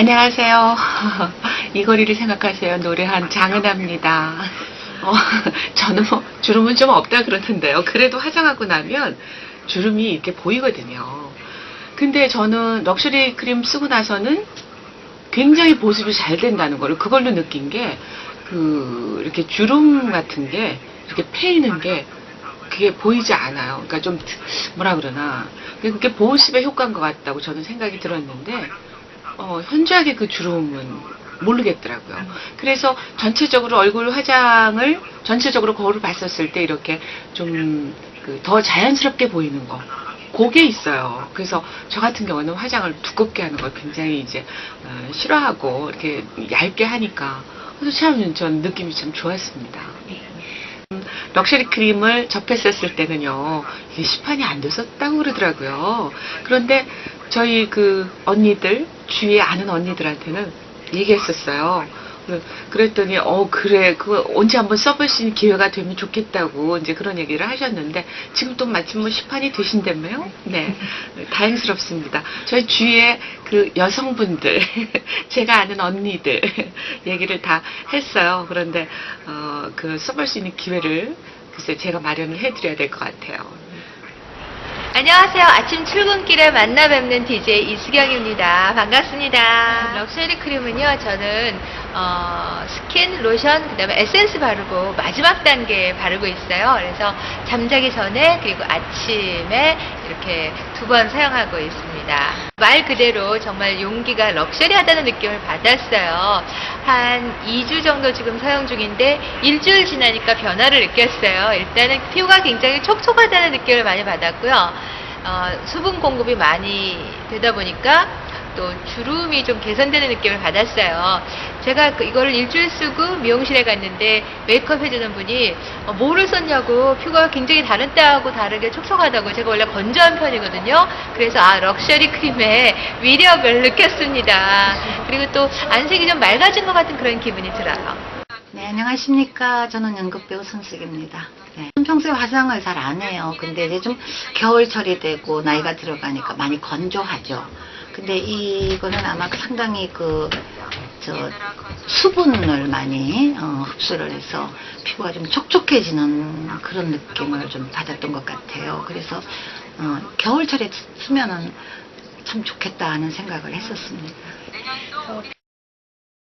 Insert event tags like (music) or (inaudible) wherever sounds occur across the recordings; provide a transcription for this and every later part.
안녕하세요. (laughs) 이 거리를 생각하세요. 노래한 장은아입니다. 어, (laughs) 저는 뭐 주름은 좀 없다 그러는데요. 그래도 화장하고 나면 주름이 이렇게 보이거든요. 근데 저는 럭셔리 크림 쓰고 나서는 굉장히 보습이 잘 된다는 걸 그걸로 느낀 게 그 이렇게 주름 같은 게 이렇게 패이는 게 그게 보이지 않아요. 그러니까 좀 뭐라 그러나 그게 보습의 효과인 것 같다고 저는 생각이 들었는데 어, 현저하게 그 주름은 모르겠더라고요. 그래서 전체적으로 얼굴 화장을 전체적으로 거울을 봤었을 때 이렇게 좀그더 자연스럽게 보이는 거. 그게 있어요. 그래서 저 같은 경우는 화장을 두껍게 하는 걸 굉장히 이제 어, 싫어하고 이렇게 얇게 하니까 그래서 참 전 느낌이 참 좋았습니다. 음, 럭셔리 크림을 접했었을 때는요, 이게 시판이 안 됐었다고 그러더라고요. 그런데 저희 그 언니들, 주위에 아는 언니들한테는 얘기했었어요. 그- 그랬더니, 어, 그래, 그 언제 한번 써볼 수 있는 기회가 되면 좋겠다고 이제 그런 얘기를 하셨는데, 지금 또 마침 뭐 시판이 되신다며요? 네. (laughs) 다행스럽습니다. 저희 주위에 그 여성분들, (laughs) 제가 아는 언니들 (laughs) 얘기를 다 했어요. 그런데, 어, 그 써볼 수 있는 기회를 글쎄 제가 마련을 해드려야 될 것 같아요. 안녕하세요. 아침 출근길에 만나 뵙는 DJ 이수경입니다. 반갑습니다. 럭셔리 크림은요, 저는 어, 스킨, 로션, 그 다음에 에센스 바르고 마지막 단계에 바르고 있어요. 그래서 잠자기 전에 그리고 아침에 이렇게 두 번 사용하고 있습니다. 말 그대로 정말 용기가 럭셔리하다는 느낌을 받았어요. 한 2주 정도 지금 사용 중인데 일주일 지나니까 변화를 느꼈어요. 일단은 피부가 굉장히 촉촉하다는 느낌을 많이 받았고요. 어, 수분 공급이 많이 되다 보니까 또 주름이 좀 개선되는 느낌을 받았어요. 제가 그 이거를 일주일 쓰고 미용실에 갔는데 메이크업 해주는 분이 어, 뭐를 썼냐고 피부가 굉장히 다른 때하고 다르게 촉촉하다고 제가 원래 건조한 편이거든요. 그래서 아 럭셔리 크림의 위력을 느꼈습니다. 그리고 또 안색이 좀 맑아진 것 같은 그런 기분이 들어요. 네, 안녕하십니까. 저는 연극배우 손숙입니다. 네. 평소에 화장을 잘 안 해요. 근데 이제 좀 겨울철이 되고 나이가 들어가니까 많이 건조하죠. 근데 이거는 아마 상당히 그, 저, 수분을 많이 어, 흡수를 해서 피부가 좀 촉촉해지는 그런 느낌을 좀 받았던 것 같아요. 그래서 어, 겨울철에 쓰면은 참 좋겠다 하는 생각을 했었습니다.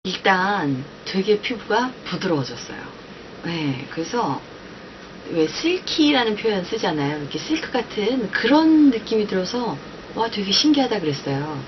일단 되게 피부가 부드러워졌어요. 네, 그래서 왜 실키라는 표현 쓰잖아요. 이렇게 실크 같은 그런 느낌이 들어서 와 되게 신기하다 그랬어요.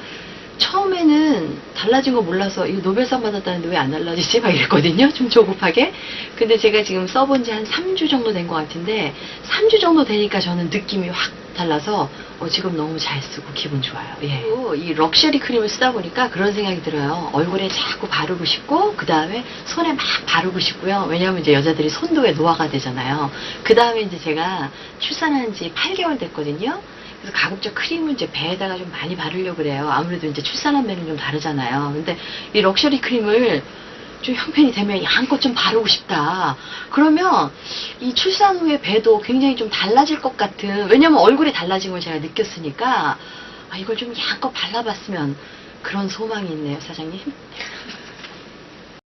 처음에는 달라진 거 몰라서 이거 노벨상 받았다는데 왜 안 달라지지? 막 이랬거든요. 좀 조급하게. 근데 제가 지금 써본 지 한 3주 정도 된 것 같은데 3주 정도 되니까 저는 느낌이 확 달라서 어, 지금 너무 잘 쓰고 기분 좋아요. 예. 이 럭셔리 크림을 쓰다 보니까 그런 생각이 들어요. 얼굴에 자꾸 바르고 싶고 그 다음에 손에 막 바르고 싶고요. 왜냐하면 이제 여자들이 손도에 노화가 되잖아요. 그 다음에 이제 제가 출산한 지 8개월 됐거든요. 그래서 가급적 크림을 이제 배에다가 좀 많이 바르려고 그래요. 아무래도 이제 출산한 배는 좀 다르잖아요. 근데 이 럭셔리 크림을 좀 형편이 되면 양껏 좀 바르고 싶다. 그러면 이 출산 후에 배도 굉장히 좀 달라질 것 같은, 왜냐면 얼굴이 달라진 걸 제가 느꼈으니까, 아, 이걸 좀 양껏 발라봤으면 그런 소망이 있네요, 사장님.